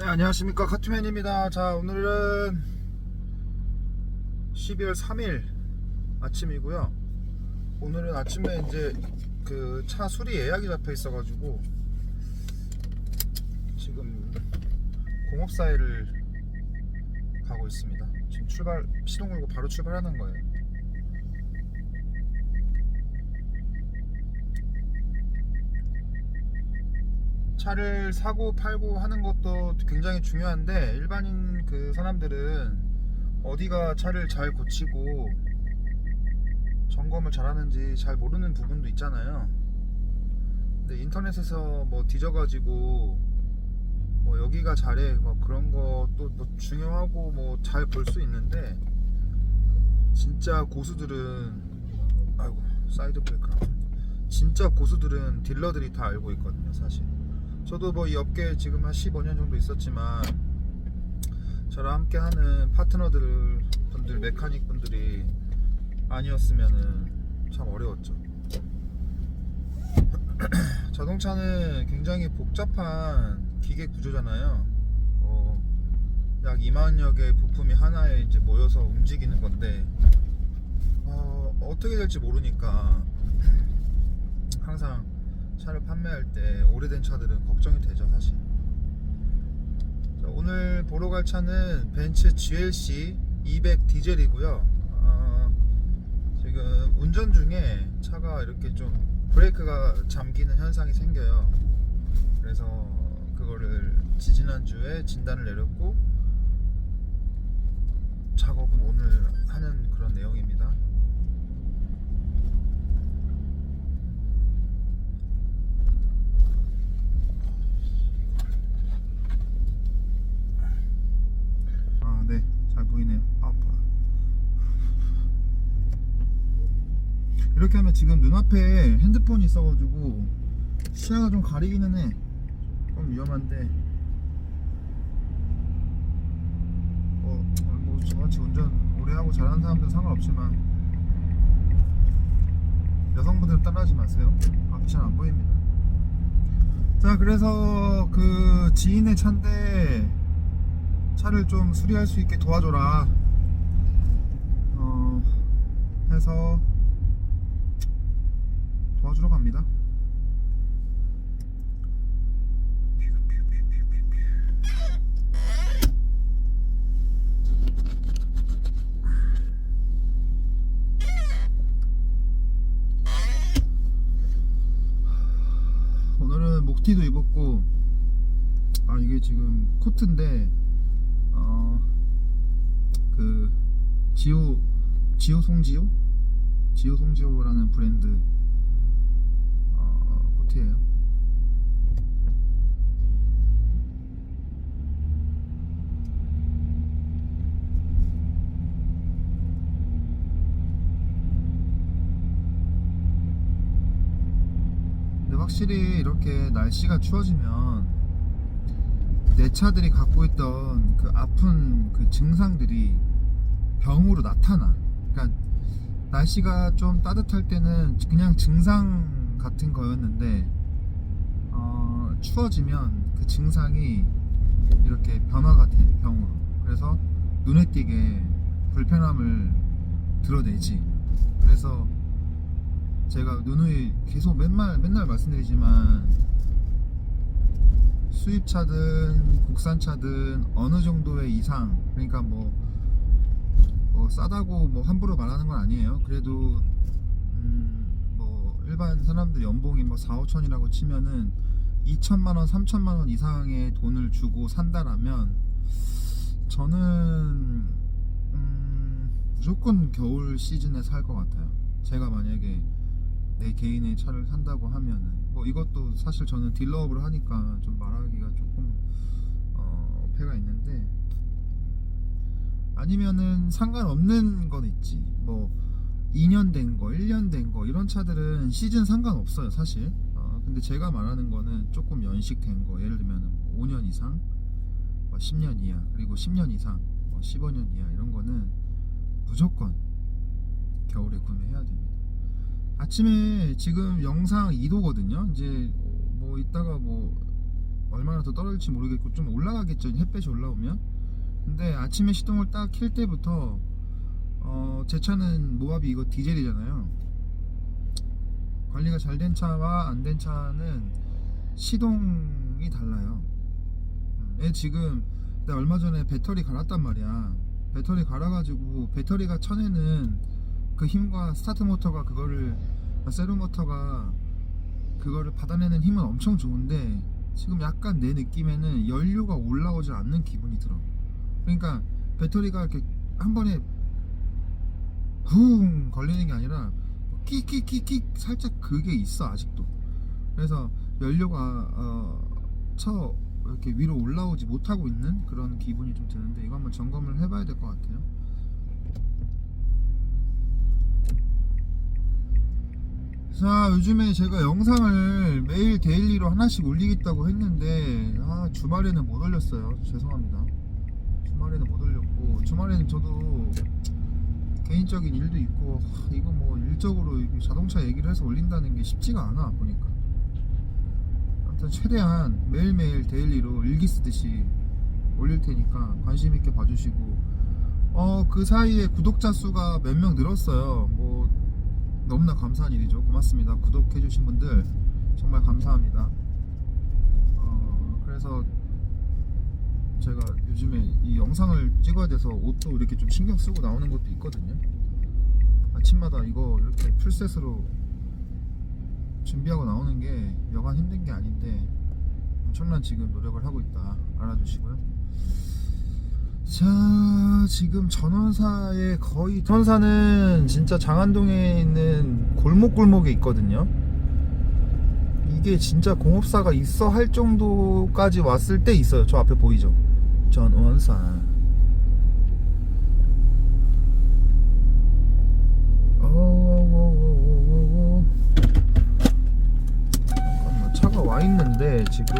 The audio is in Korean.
네, 안녕하십니까 카투맨입니다. 자 오늘은 12월 3일 아침이고요. 오늘은 아침에 이제 그 차 수리 예약이 잡혀 있어 가지고 지금 공업사회를 가고 있습니다. 지금 출발 시동 걸고 바로 출발하는 거예요. 차를 사고 팔고 하는 것도 굉장히 중요한데 일반인 그 사람들은 어디가 차를 잘 고치고 점검을 잘하는지 잘 모르는 부분도 있잖아요. 근데 인터넷에서 뭐 뒤져가지고 뭐 여기가 잘해 뭐 그런 것도 뭐 중요하고 뭐 잘 볼 수 있는데 진짜 고수들은 아이고 사이드 브레이크라 진짜 고수들은 딜러들이 다 알고 있거든요 사실. 저도 뭐 이 업계에 지금 한 15년 정도 있었지만 저랑 함께 하는 파트너들 분들 메카닉 분들이 아니었으면은 참 어려웠죠. 자동차는 굉장히 복잡한 기계 구조잖아요. 어, 약 2만여 개의 부품이 하나에 이제 모여서 움직이는 건데 어, 어떻게 될지 모르니까 항상 차를 판매할 때 오래된 차들은 걱정이 되죠 사실. 자, 오늘 보러 갈 차는 벤츠 GLC 200 디젤이고요. 어, 지금 운전 중에 차가 이렇게 좀 브레이크가 잠기는 현상이 생겨요. 그래서 그거를 지지난주에 진단을 내렸고 작업은 오늘 하는 그런 내용입니다 아, 네. 잘 보이네요. 아파. 이렇게 하면 지금 눈앞에 핸드폰이 있어가지고 시야가 좀 가리기는 해. 좀 위험한데. 뭐, 뭐 저같이 운전 오래 하고 잘하는 사람들은 상관없지만 여성분들 따라하지 마세요. 앞이 잘 안 보입니다. 자, 그래서 그 지인의 차인데 차를 좀 수리할 수 있게 도와줘라. 어, 해서 도와주러 갑니다. 오늘은 목티도 입었고 아 이게 지금 코트인데 어, 그 지오 지오 송지오 지오 송지오라는 브랜드 어, 코트예요. 근데 확실히 이렇게 날씨가 추워지면 내 차들이 갖고 있던 그 아픈 그 증상들이 병으로 나타나. 그러니까 날씨가 좀 따뜻할 때는 그냥 증상 같은 거였는데 어, 추워지면 그 증상이 이렇게 변화가 돼 병으로. 그래서 눈에 띄게 불편함을 드러내지. 그래서 제가 누누이 계속 맨날 맨날 말씀드리지만 수입차든 국산차든 어느 정도의 이상 그러니까 뭐, 뭐 싸다고 뭐 함부로 말하는 건 아니에요. 그래도 음, 뭐 일반 사람들 연봉이 뭐 4, 5천이라고 치면은 2천만 원, 3천만 원 이상의 돈을 주고 산다라면 저는 음, 무조건 겨울 시즌에 살 것 같아요. 제가 만약에 내 개인의 차를 산다고 하면은. 뭐 이것도 사실 저는 딜러업을 하니까 좀 말하기가 조금 어, 어폐가 있는데. 아니면은 상관없는 건 있지. 뭐 2년 된 거, 1년 된 거 이런 차들은 시즌 상관없어요 사실. 어, 근데 제가 말하는 거는 조금 연식된 거. 예를 들면 5년 이상 뭐 10년 이하 그리고 10년 이상 뭐 15년 이하 이런 거는 무조건 겨울에 구매해야 됩니다 아침에 지금 영상 2도거든요. 이제 뭐 이따가 뭐 얼마나 더 떨어질지 모르겠고 좀 올라가겠죠. 햇볕이 올라오면. 근데 아침에 시동을 딱 킬 때부터 어, 제 차는 모하비 이거 디젤이잖아요. 관리가 잘 된 차와 안 된 차는 시동이 달라요. 음, 얘 지금 내가 얼마 전에 배터리 갈았단 말이야. 배터리 갈아가지고 배터리가 쳐내는 그 힘과 스타트 모터가 그거를 세로 모터가 그거를 받아내는 힘은 엄청 좋은데 지금 약간 내 느낌에는 연료가 올라오지 않는 기분이 들어. 그러니까 배터리가 이렇게 한 번에 쿵 걸리는 게 아니라 끽끽끽끽 살짝 그게 있어 아직도. 그래서 연료가 어, 쳐 이렇게 위로 올라오지 못하고 있는 그런 기분이 좀 드는데 이거 한번 점검을 해봐야 될 것 같아요. 자 요즘에 제가 영상을 매일 데일리로 하나씩 올리겠다고 했는데 아 주말에는 못 올렸어요. 죄송합니다. 주말에는 못 올렸고 주말에는 저도 개인적인 일도 있고 하, 이거 뭐 일적으로 자동차 얘기를 해서 올린다는 게 쉽지가 않아 보니까. 아무튼 최대한 매일매일 데일리로 일기 쓰듯이 올릴 테니까 관심 있게 봐주시고. 어 그 사이에 구독자 수가 몇 명 늘었어요. 뭐 너무나 감사한 일이죠. 고맙습니다. 구독해주신 분들 정말 감사합니다. 어, 그래서 제가 요즘에 이 영상을 찍어야 돼서 옷도 이렇게 좀 신경 쓰고 나오는 것도 있거든요. 아침마다 이거 이렇게 풀셋으로 준비하고 나오는 게 여간 힘든 게 아닌데 엄청난 지금 노력을 하고 있다 알아주시고요. 자 지금 전원사의 거의 전원사는 진짜 장안동에 있는 골목골목에 있거든요. 이게 진짜 공업사가 있어 할 정도까지 왔을 때 있어요. 저 앞에 보이죠? 전원사. 잠깐만 차가 와 있는데 지금